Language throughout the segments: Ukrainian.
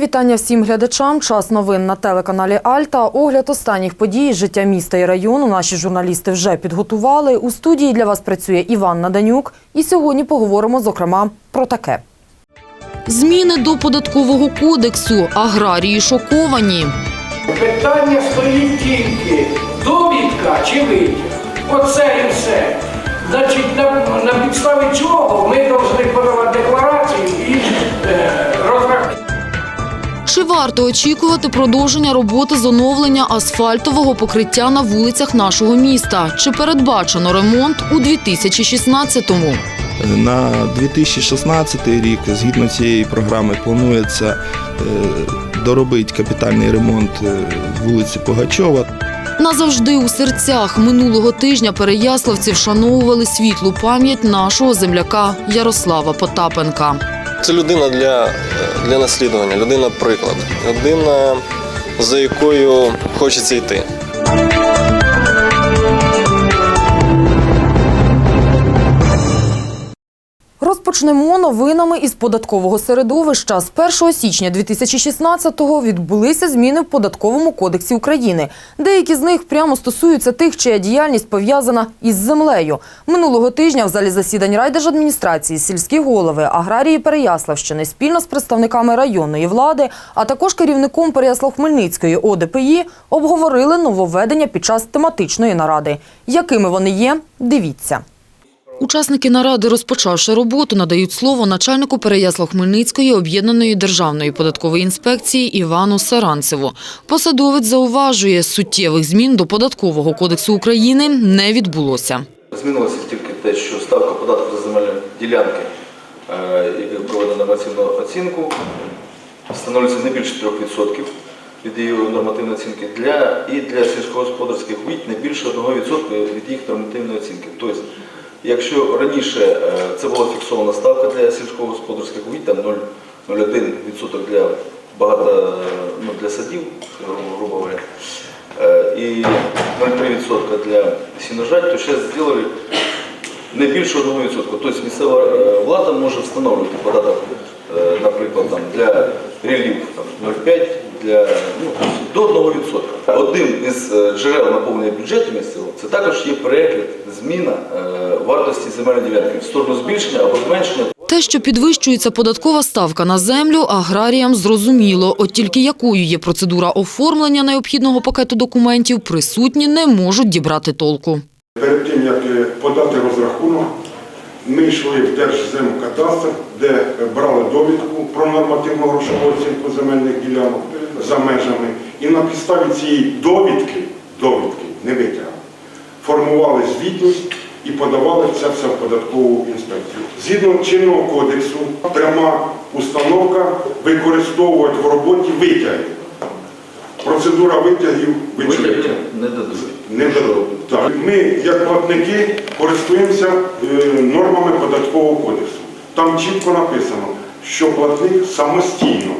Мої вітання всім глядачам. Час новин на телеканалі Альта. Огляд останніх подій з життя міста і району. Наші журналісти вже підготували. У студії для вас працює Іван Наданюк. І сьогодні поговоримо, зокрема, про таке. Зміни до податкового кодексу. Аграрії шоковані. Питання стоїть тільки довідка чи витяг. Оце і все. Значить, на, на підставі чого ми повинні подавати декларацію варто очікувати продовження роботи з оновлення асфальтового покриття на вулицях нашого міста? Чи передбачено ремонт у 2016-му? На 2016 рік згідно цієї програми планується е, доробити капітальний ремонт е, вулиці Пугачова. Назавжди у серцях минулого тижня переяславці вшановували світлу пам'ять нашого земляка Ярослава Потапенка. Це людина для, для наслідування, людина приклад, людина, за якою хочеться йти. Розпочнемо новинами із податкового середовища. З 1 січня 2016-го відбулися зміни в податковому кодексі України. Деякі з них прямо стосуються тих, чия діяльність пов'язана із землею. Минулого тижня в залі засідань райдержадміністрації, сільські голови, аграрії Переяславщини спільно з представниками районної влади, а також керівником Переяслав-Хмельницької ОДПІ обговорили нововведення під час тематичної наради. Якими вони є, дивіться. Учасники наради, розпочавши роботу, надають слово начальнику Переяслав-Хмельницької об'єднаної державної податкової інспекції Івану Саранцеву. Посадовець зауважує, суттєвих змін до податкового кодексу України не відбулося. Змінилося тільки те, що ставка податку за земельні ділянки, е, яка проведена нормативну оцінку, встановлюється не більше 3% від її нормативної оцінки для, і для сільськогосподарських угідь не більше 1% від їх нормативної оцінки. Тобто, якщо раніше е, це була фіксована ставка для сільськогосподарських угідь, там 0,01% для багато ну, для садів, грубо- говоря, е, і 0,3% для сіножать, то зараз зробили не більше 1%. Тобто місцева е, влада може встановлювати податок, наприклад, там, для релів там, 0,5, для, ну, до 1%. Одним із е, джерел наповнення бюджету місцевого це також є перегляд, зміна е, вартості земельної ділянки в сторону збільшення або зменшення Те, що підвищується податкова ставка на землю, аграріям зрозуміло. От тільки якою є процедура оформлення необхідного пакету документів, присутні не можуть дібрати толку. Перед тим, як е, подати розрахунок, ми йшли в Держземкадастр, де брали довідку про нормативну грошову оцінку земельних ділянок за межами. І на підставі цієї довідки, довідки, не витягу, формували звітність і подавали це все в податкову інспекцію. Згідно чинного кодексу, пряма установка використовувати в роботі витяги. Процедура витягів ви чуєте. витягів не дадуть. Не дадуть. Так. Ми, як платники, користуємося е, нормами податкового кодексу. Там чітко написано, що платник самостійно,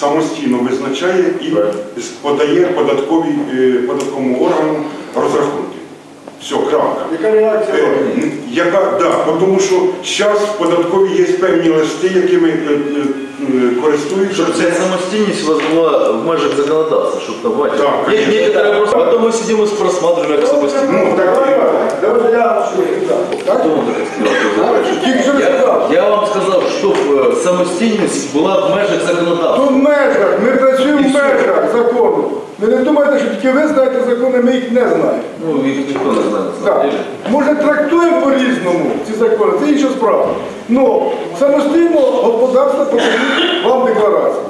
самостійно визначає і подає податковій, е, податковому органу розрахунки. Все, крапка. Яка реакція? яка, да, тому що зараз в податковій є певні листи, якими е, е, е, користуються. Щоб ця самостійність у вас була в межах законодавства, щоб давати. Так, Є конечно. некоторые просто, потом мы сидим и просматриваем, як самостійність. Ну, так, Хто вам таке сказав? Я, я вам сказав, щоб е, самостійність була в межах законодавства. Тут в межах, ми працюємо в межах закону. Ви не думайте, що тільки ви знаєте закони, ми їх не знаємо. Ну, їх ніхто не знає Так. Може трактуємо по-різному ці закони, це інша справа. Ну, самостійно господарство подають вам декларацію.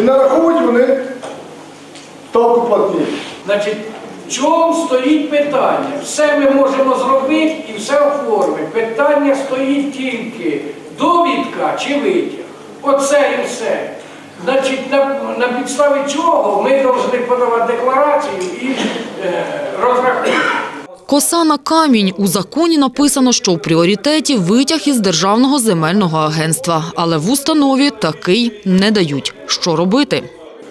І нараховують вони ставку платні. Значить, в чому стоїть питання? Все ми можемо зробити і все оформити. Питання стоїть тільки довідка чи витяг. Оце і все. Значить, на, на підставі чого ми повинні подавати декларацію і е, розрахунки. Коса на камінь. У законі написано, що в пріоритеті витяг із Державного земельного агентства. Але в установі такий не дають. Що робити?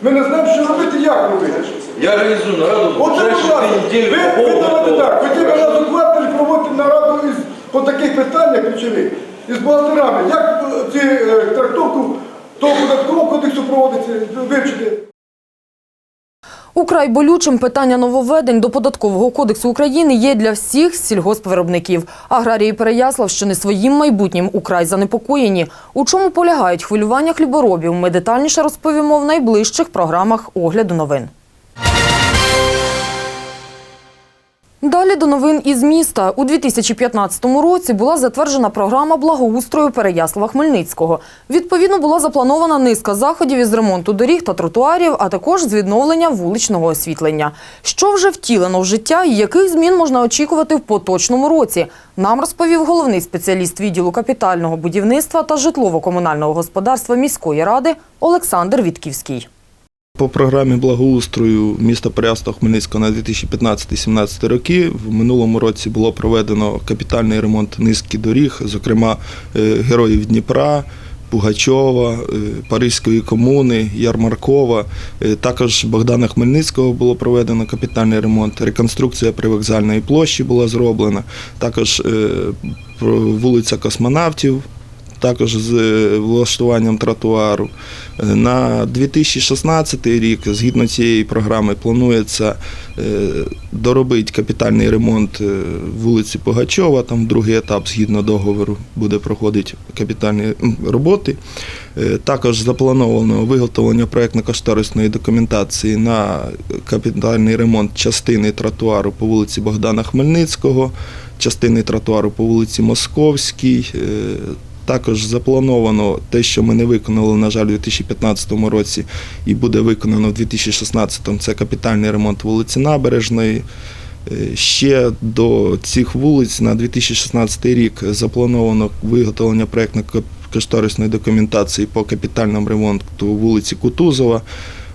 Ми не знаємо, що робити, як робити. Я организую нараду От це, ви, ви давайте так, б раз у кварталі проводити нараду із, по таких питаннях ключових із бухгалтерами. Як е, ці е, трактовку то податкового кодексу проводиться, вивчити. Украй болючим питання нововведень до податкового кодексу України є для всіх сільгоспвиробників. Аграрії Переяславщини своїм майбутнім украй занепокоєні. У чому полягають хвилювання хліборобів? Ми детальніше розповімо в найближчих програмах огляду новин. Далі до новин із міста. У 2015 році була затверджена програма благоустрою Переяслава Хмельницького. Відповідно, була запланована низка заходів із ремонту доріг та тротуарів, а також з відновлення вуличного освітлення. Що вже втілено в життя і яких змін можна очікувати в поточному році? Нам розповів головний спеціаліст відділу капітального будівництва та житлово-комунального господарства міської ради Олександр Вітківський. По програмі благоустрою міста Переяслава Хмельницького на 2015-2017 роки в минулому році було проведено капітальний ремонт низки доріг, зокрема е, героїв Дніпра. Пугачова, е, Паризької комуни, Ярмаркова. Е, Також Богдана Хмельницького було проведено капітальний ремонт. Реконструкція привокзальної площі була зроблена. Також вулиця Космонавтів також з е, влаштуванням тротуару. Е, На 2016 рік, згідно цієї програми, планується е, доробити капітальний ремонт вулиці Погачова. Там другий етап, згідно договору, буде проходити капітальні роботи. Також заплановано виготовлення проєктно-кошторисної документації на капітальний ремонт частини тротуару по вулиці Богдана Хмельницького, частини тротуару по вулиці Московській. Також заплановано те, що ми не виконали, на жаль, у 2015 році і буде виконано в 2016 це капітальний ремонт вулиці Набережної. Е, Ще до цих вулиць на 2016 рік заплановано виготовлення проєктно-кошторисної документації по капітальному ремонту вулиці Кутузова.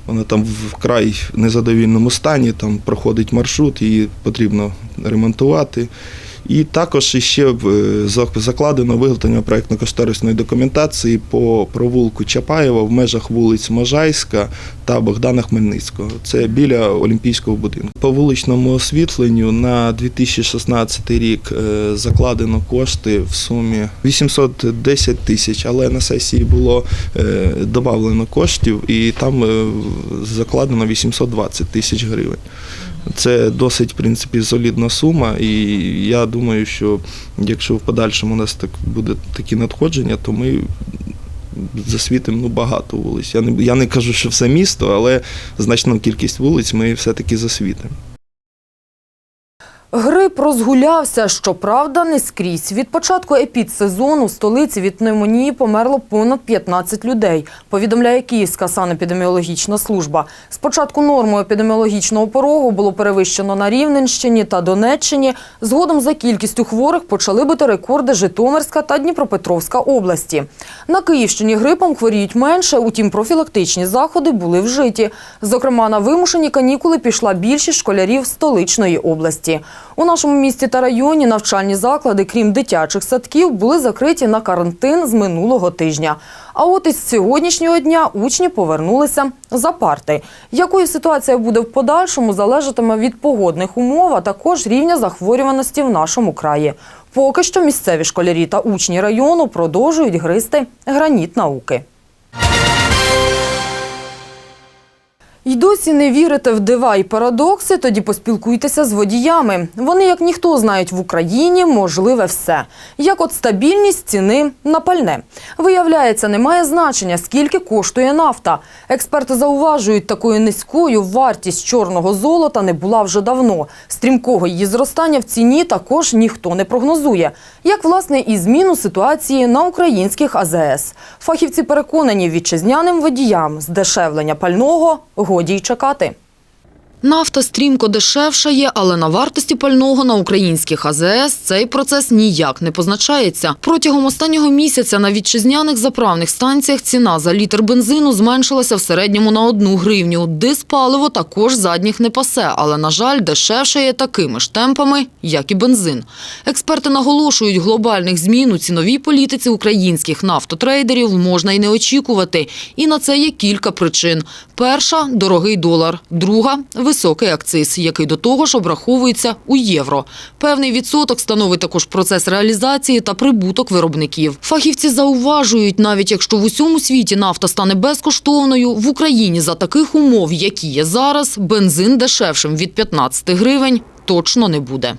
Вона там в край незадовільному стані, там проходить маршрут, її потрібно ремонтувати. І також ще е, закладено виготовлення проєктно-кошторисної документації по провулку Чапаєва в межах вулиць Можайська та Богдана Хмельницького. Це біля Олімпійського будинку. По вуличному освітленню на 2016 рік е, закладено кошти в сумі 810 тисяч, але на сесії було е, додано коштів і там закладено 820 тисяч гривень. Це досить, в принципі, солідна сума, і я думаю, що якщо в подальшому у нас так буде такі надходження, то ми засвітимо ну, багато вулиць. Я не, я не кажу, що все місто, але значну кількість вулиць ми все-таки засвітимо. Грип розгулявся, щоправда, не скрізь. Від початку епідсезону в столиці від пневмонії померло понад 15 людей, повідомляє Київська санепідеміологічна служба. Спочатку норму епідеміологічного порогу було перевищено на Рівненщині та Донеччині. Згодом за кількістю хворих почали бити рекорди Житомирська та Дніпропетровська області. На Київщині грипом хворіють менше, утім профілактичні заходи були вжиті. Зокрема, на вимушені канікули пішла більшість школярів столичної області. У нашому місті та районі навчальні заклади, крім дитячих садків, були закриті на карантин з минулого тижня. А от із сьогоднішнього дня учні повернулися за парти. Якою ситуація буде в подальшому, залежатиме від погодних умов, а також рівня захворюваності в нашому краї. Поки що місцеві школярі та учні району продовжують гризти граніт науки. Й досі не вірите в дива і парадокси, тоді поспілкуйтеся з водіями. Вони, як ніхто, знають в Україні можливе все. Як от стабільність ціни на пальне. Виявляється, немає значення, скільки коштує нафта. Експерти зауважують, такою низькою вартість чорного золота не була вже давно. Стрімкого її зростання в ціні також ніхто не прогнозує. Як, власне, і зміну ситуації на українських АЗС. Фахівці переконані, вітчизняним водіям здешевлення пального годі й чекати. Нафта стрімко дешевшає, але на вартості пального на українських АЗС цей процес ніяк не позначається. Протягом останнього місяця на вітчизняних заправних станціях ціна за літр бензину зменшилася в середньому на одну гривню. Диспаливо також задніх не пасе, але, на жаль, дешевшає такими ж темпами, як і бензин. Експерти наголошують, глобальних змін у ціновій політиці українських нафтотрейдерів можна й не очікувати. І на це є кілька причин. Перша – дорогий долар. Друга – невисокий акциз, який до того ж обраховується у євро. Певний відсоток становить також процес реалізації та прибуток виробників. Фахівці зауважують, навіть якщо в усьому світі нафта стане безкоштовною, в Україні за таких умов, які є зараз, бензин дешевшим від 15 гривень точно не буде.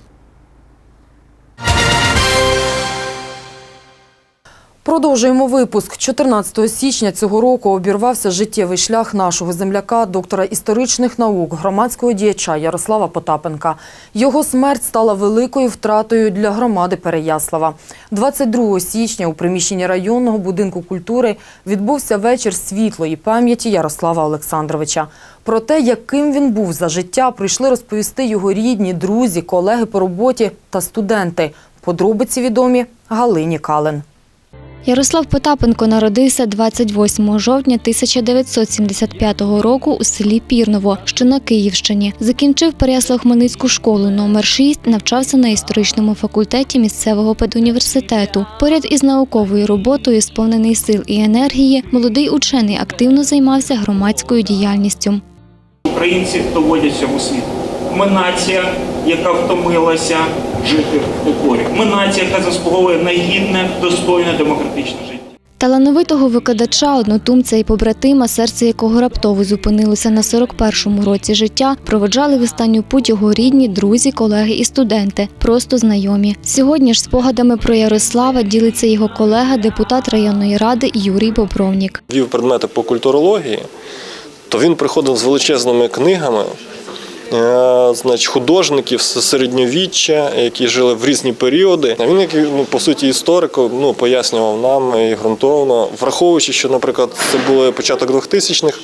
Продовжуємо випуск. 14 січня цього року обірвався життєвий шлях нашого земляка, доктора історичних наук, громадського діяча Ярослава Потапенка. Його смерть стала великою втратою для громади Переяслава. 22 січня у приміщенні районного будинку культури відбувся вечір світлої пам'яті Ярослава Олександровича. Про те, яким він був за життя, прийшли розповісти його рідні, друзі, колеги по роботі та студенти. Подробиці відомі Галині Кален. Ярослав Потапенко народився 28 жовтня 1975 року у селі Пірново, що на Київщині. Закінчив Переяслав-Хмельницьку школу номер 6 навчався на історичному факультеті місцевого педуніверситету. Поряд із науковою роботою, сповнений сил і енергії, молодий учений активно займався громадською діяльністю. Українці доводять всьому світу. Ми нація, яка втомилася жити в покорі. Ми нація, яка заслуговує на гідне, достойне демократичне життя. Талановитого викладача, однотумця і побратима, серце якого раптово зупинилося на 41-му році життя, проведжали в останню путь його рідні, друзі, колеги і студенти, просто знайомі. Сьогодні ж спогадами про Ярослава ділиться його колега, депутат районної ради Юрій Бобровнік. Вів предмети по культурології, то він приходив з величезними книгами. Е, Значить, художників середньовіччя, які жили в різні періоди. Він, як ну, по суті, історик, ну, пояснював нам і ґрунтовно, враховуючи, що, наприклад, це були початок 2000-х,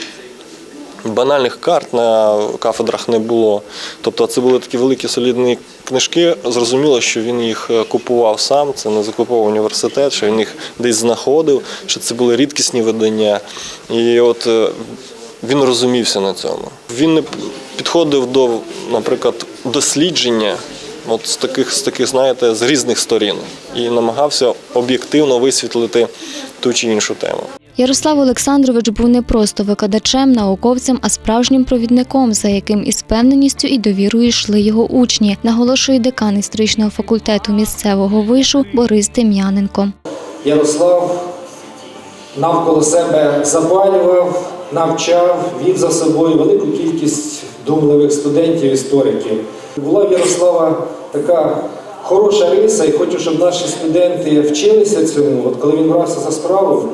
банальних карт на кафедрах не було. Тобто це були такі великі солідні книжки. Зрозуміло, що він їх е, купував сам, це не закуповував університет, що він їх десь знаходив, що це були рідкісні видання. І от е, він розумівся на цьому. Він не підходив до, наприклад, дослідження. От з таких, з таких, знаєте, з різних сторін і намагався об'єктивно висвітлити ту чи іншу тему. Ярослав Олександрович був не просто викладачем, науковцем, а справжнім провідником, за яким із певненістю і довірою йшли його учні, наголошує декан історичного факультету місцевого вишу Борис Дем'яненко. Ярослав навколо себе запалював, навчав, вів за собою велику кількість думливих студентів, істориків. Була в Ярослава така хороша риса, і хочу, щоб наші студенти вчилися цьому. От коли він брався за справу,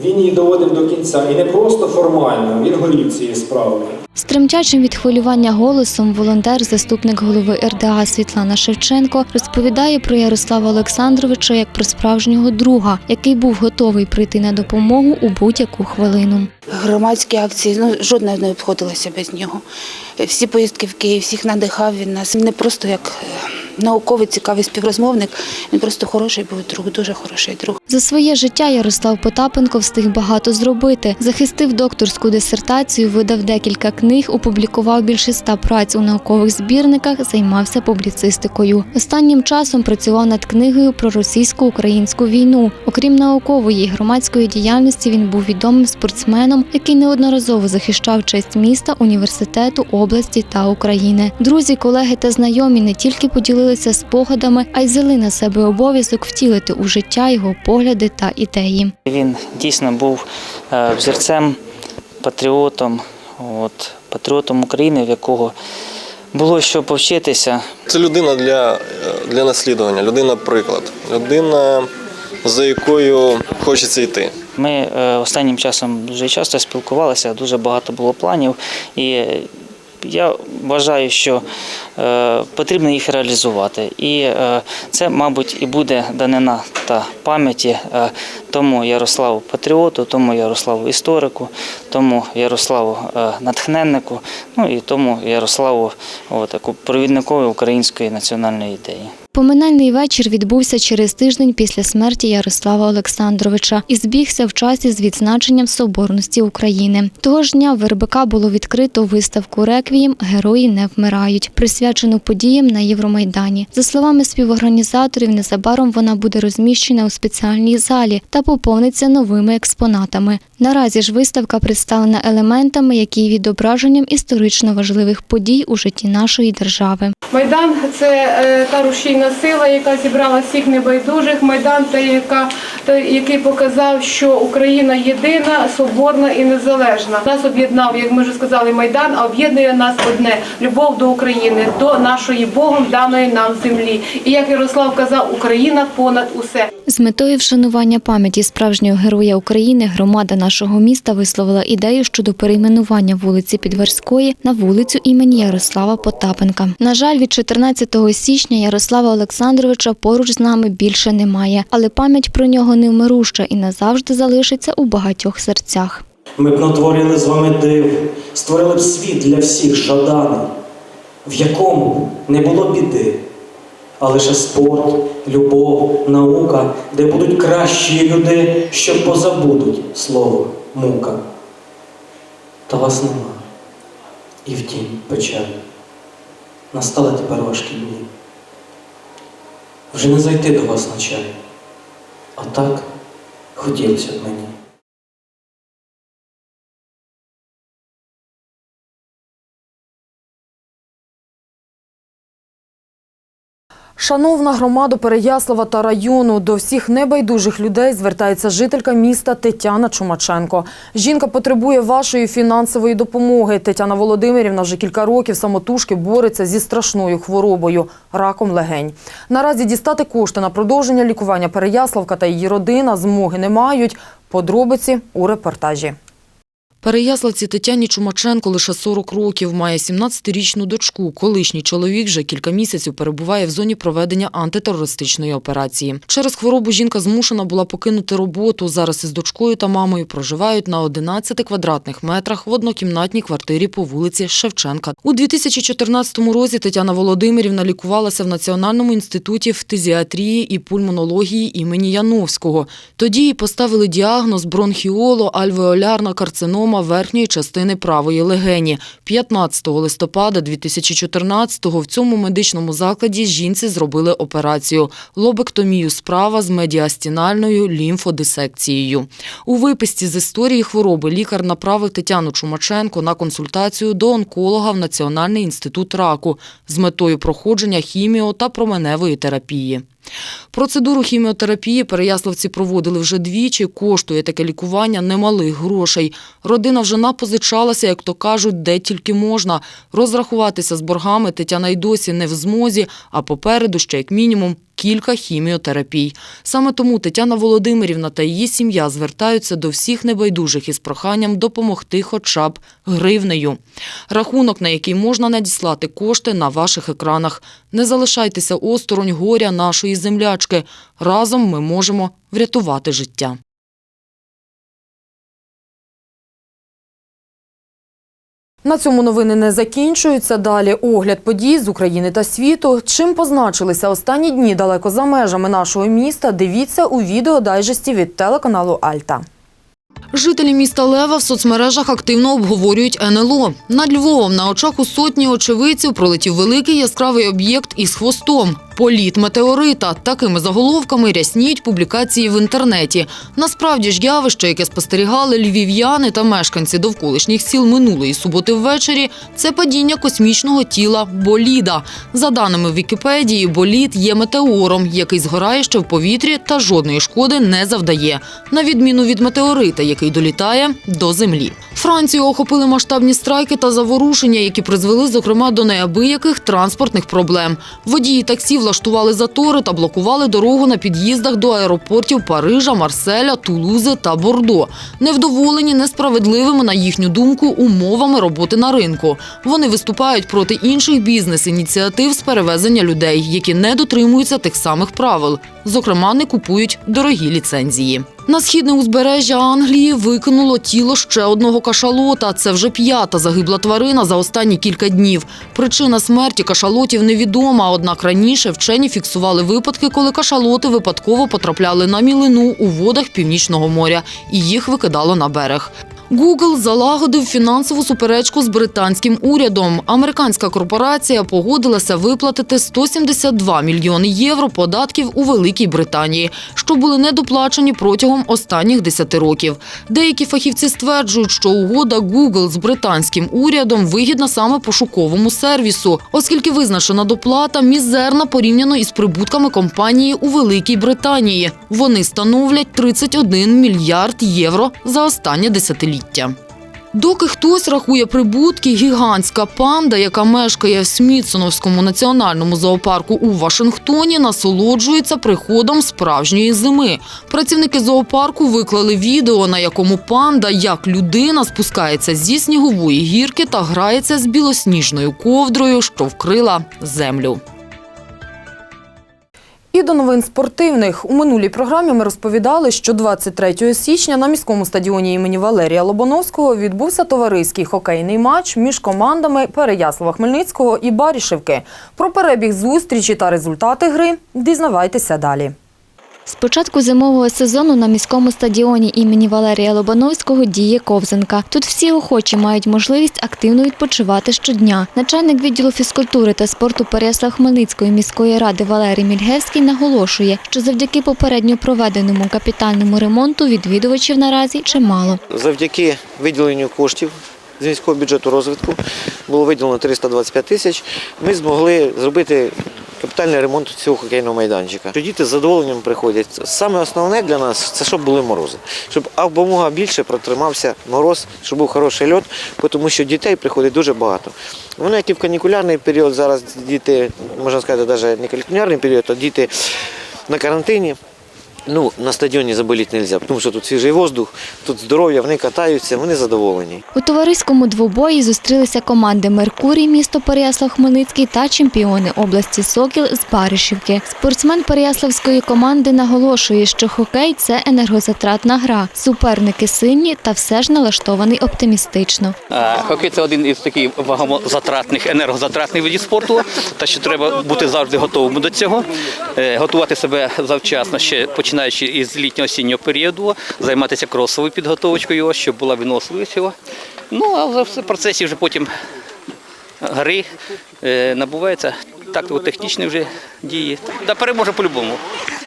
він її доводив до кінця. І не просто формально, він горів цією справою. З тремтячим від хвилювання голосом волонтер, заступник голови РДА Світлана Шевченко, розповідає про Ярослава Олександровича як про справжнього друга, який був готовий прийти на допомогу у будь-яку хвилину. Громадські акції, ну жодна не обходилася без нього. Всі поїздки в Київ, всіх надихав він нас. Не просто як е, науковий цікавий співрозмовник, він просто хороший був друг, дуже хороший друг. За своє життя Ярослав Потапенко встиг багато зробити. Захистив докторську дисертацію, видав декілька книг, опублікував більше ста праць у наукових збірниках, займався публіцистикою. Останнім часом працював над книгою про російсько-українську війну. Окрім наукової і громадської діяльності, він був відомим спортсменом, який неодноразово захищав честь міста, університету, області та України. Друзі, колеги та знайомі не тільки поділилися спогадами, а й взяли на себе обов'язок втілити у життя його погляди та ідеї. Він дійсно був е, взірцем, патріотом, от, патріотом України, в якого було що повчитися. Це людина для, для наслідування, людина приклад, людина, за якою хочеться йти. Ми е, останнім часом дуже часто спілкувалися, дуже багато було планів, і е, я вважаю, що е, потрібно їх реалізувати. І е, це, мабуть, і буде данина та пам'яті е, тому Ярославу патріоту, тому Ярославу історику, тому Ярославу натхненнику, ну і тому Ярославу о, таку провідникові української національної ідеї. Поминальний вечір відбувся через тиждень після смерті Ярослава Олександровича і збігся в часі з відзначенням Соборності України. Того ж дня в РБК було відкрито виставку «Реквієм. Герої не вмирають», присвячену подіям на Євромайдані. За словами співорганізаторів, незабаром вона буде розміщена у спеціальній залі та поповниться новими експонатами. Наразі ж виставка представлена елементами, які є відображенням історично важливих подій у житті нашої держави. Майдан це е, та рушійна сила, яка зібрала всіх небайдужих. Майдан це яка та, який показав, що Україна єдина, соборна і незалежна. Нас об'єднав, як ми вже сказали, майдан, а об'єднує нас одне любов до України, до нашої Богом даної нам землі. І як Ярослав казав, Україна понад усе. З метою вшанування пам'яті справжнього героя України громада нашого міста висловила ідею щодо перейменування вулиці Підварської на вулицю імені Ярослава Потапенка. На жаль, від 14 січня Ярослава Олександровича поруч з нами більше немає, але пам'ять про нього невмируща і назавжди залишиться у багатьох серцях. Ми б натворили з вами див, створили б світ для всіх жаданий, в якому не було біди, а лише спорт, любов, наука, де будуть кращі люди, що позабудуть слово мука. Та вас нема. І втім, печаль. Настали тепер важкі дні. Вже не зайти до вас на чай. А так хотілося б мені. Шановна громада Переяслава та району, до всіх небайдужих людей звертається жителька міста Тетяна Чумаченко. Жінка потребує вашої фінансової допомоги. Тетяна Володимирівна вже кілька років самотужки бореться зі страшною хворобою – раком легень. Наразі дістати кошти на продовження лікування Переяславка та її родина змоги не мають. Подробиці у репортажі. Переяславці Тетяні Чумаченко лише 40 років, має 17-річну дочку. Колишній чоловік вже кілька місяців перебуває в зоні проведення антитерористичної операції. Через хворобу жінка змушена була покинути роботу. Зараз із дочкою та мамою проживають на 11 квадратних метрах в однокімнатній квартирі по вулиці Шевченка. У 2014 році Тетяна Володимирівна лікувалася в Національному інституті фтизіатрії і пульмонології імені Яновського. Тоді їй поставили діагноз бронхіоло альвеолярна карцинома верхньої частини правої легені. 15 листопада 2014-го в цьому медичному закладі жінці зробили операцію – лобектомію справа з медіастінальною лімфодисекцією. У виписці з історії хвороби лікар направив Тетяну Чумаченко на консультацію до онколога в Національний інститут раку з метою проходження хіміо та променевої терапії. Процедуру хіміотерапії переяславці проводили вже двічі, коштує таке лікування немалих грошей. Родина вже напозичалася, як то кажуть, де тільки можна. Розрахуватися з боргами Тетяна й досі не в змозі, а попереду ще як мінімум кілька хіміотерапій. Саме тому Тетяна Володимирівна та її сім'я звертаються до всіх небайдужих із проханням допомогти хоча б гривнею. Рахунок, на який можна надіслати кошти на ваших екранах. Не залишайтеся осторонь горя нашої землячки. Разом ми можемо врятувати життя. На цьому новини не закінчуються. Далі огляд подій з України та світу. Чим позначилися останні дні далеко за межами нашого міста, дивіться у відеодайжесті від телеканалу Альта. Жителі міста Лева в соцмережах активно обговорюють НЛО. Над Львовом на очах у сотні очевидців пролетів великий яскравий об'єкт із хвостом. Політ метеорита. Такими заголовками рясніють публікації в інтернеті. Насправді ж явище, яке спостерігали львів'яни та мешканці довколишніх сіл минулої суботи ввечері, це падіння космічного тіла боліда. За даними Вікіпедії, болід є метеором, який згорає ще в повітрі та жодної шкоди не завдає, на відміну від метеорита, який долітає до землі. Францію охопили масштабні страйки та заворушення, які призвели, зокрема, до неабияких транспортних проблем. Водії таксі влаштували затори та блокували дорогу на під'їздах до аеропортів Парижа, Марселя, Тулузи та Бордо. Невдоволені несправедливими, на їхню думку, умовами роботи на ринку. Вони виступають проти інших бізнес-ініціатив з перевезення людей, які не дотримуються тих самих правил. Зокрема, не купують дорогі ліцензії. На східне узбережжя Англії викинуло тіло ще одного кашалота. Це вже п'ята загибла тварина за останні кілька днів. Причина смерті кашалотів невідома, однак раніше вчені фіксували випадки, коли кашалоти випадково потрапляли на мілину у водах Північного моря і їх викидало на берег. Google залагодив фінансову суперечку з британським урядом. Американська корпорація погодилася виплатити 172 мільйони євро податків у Великій Британії, що були недоплачені протягом останніх 10 років. Деякі фахівці стверджують, що угода Google з британським урядом вигідна саме пошуковому сервісу, оскільки визначена доплата мізерна порівняно із прибутками компанії у Великій Британії. Вони становлять 31 мільярд євро за останнє десятиліття. Доки хтось рахує прибутки, гігантська панда, яка мешкає в Смітсоновському національному зоопарку у Вашингтоні, насолоджується приходом справжньої зими. Працівники зоопарку виклали відео, на якому панда, як людина, спускається зі снігової гірки та грається з білосніжною ковдрою, що вкрила землю. І до новин спортивних. У минулій програмі ми розповідали, що 23 січня на міському стадіоні імені Валерія Лобановського відбувся товариський хокейний матч між командами Переяслава-Хмельницького і Барішевки. Про перебіг зустрічі та результати гри дізнавайтеся далі. З початку зимового сезону на міському стадіоні імені Валерія Лобановського діє ковзанка. Тут всі охочі мають можливість активно відпочивати щодня. Начальник відділу фізкультури та спорту Переяслав-Хмельницької міської ради Валерій Мільгевський наголошує, що завдяки попередньо проведеному капітальному ремонту відвідувачів наразі чимало. Завдяки виділенню коштів з міського бюджету розвитку було виділено 325 тисяч. Ми змогли зробити капітальний ремонт цього хокейного майданчика. Діти з задоволенням приходять. Саме основне для нас це щоб були морози, щоб якомога більше протримався мороз, щоб був хороший льот, тому що дітей приходить дуже багато. Вони, як і в канікулярний період, зараз діти, можна сказати, навіть не канікулярний період, а діти на карантині. Ну, на стадіоні заболіти не можна, тому що тут свіжий воздух, тут здоров'я, вони катаються, вони задоволені. У товариському двобої зустрілися команди Меркурій, місто Переяслав-Хмельницький та чемпіони області Сокіл з Баришівки. Спортсмен Переяславської команди наголошує, що хокей це енергозатратна гра. Суперники сильні та все ж налаштований оптимістично. Е, Хокей це один із таких вагомозатратних, енергозатратних видів спорту, та що треба бути завжди готовим до цього, е, готувати себе завчасно, ще починаючи із літньо-осіннього періоду, займатися кросовою підготовкою, щоб була виносливість його. Ну а в процесі вже потім гри е, набувається тактико-технічні вже дії. Та переможе по-любому.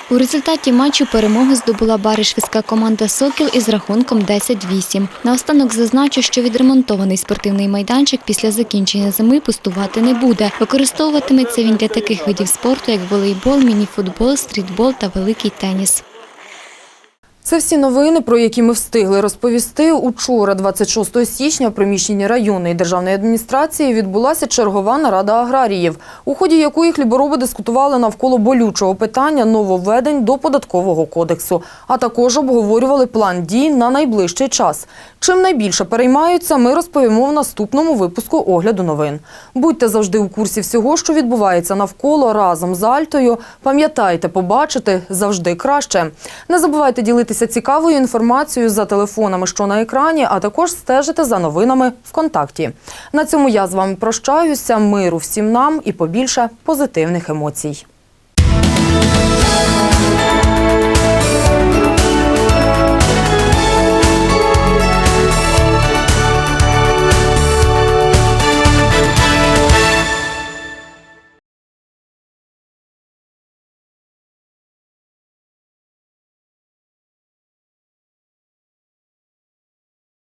У результаті матчу перемогу здобула баришівська команда Сокіл із рахунком 10-8. Наостанок зазначу, що відремонтований спортивний майданчик після закінчення зими пустувати не буде. Використовуватиметься він для таких видів спорту, як волейбол, мініфутбол, стрітбол та великий теніс. Це всі новини, про які ми встигли розповісти. Учора, 26 січня, в приміщенні районної державної адміністрації відбулася чергова нарада аграріїв, у ході якої хлібороби дискутували навколо болючого питання нововведень до податкового кодексу, а також обговорювали план дій на найближчий час. Чим найбільше переймаються, ми розповімо в наступному випуску огляду новин. Будьте завжди у курсі всього, що відбувається навколо разом з Альтою. Пам'ятайте, побачити завжди краще. Не забувайте ділитися цікавою інформацією за телефонами, що на екрані, а також стежити за новинами ВКонтакті. На цьому я з вами прощаюся. Миру всім нам і побільше позитивних емоцій.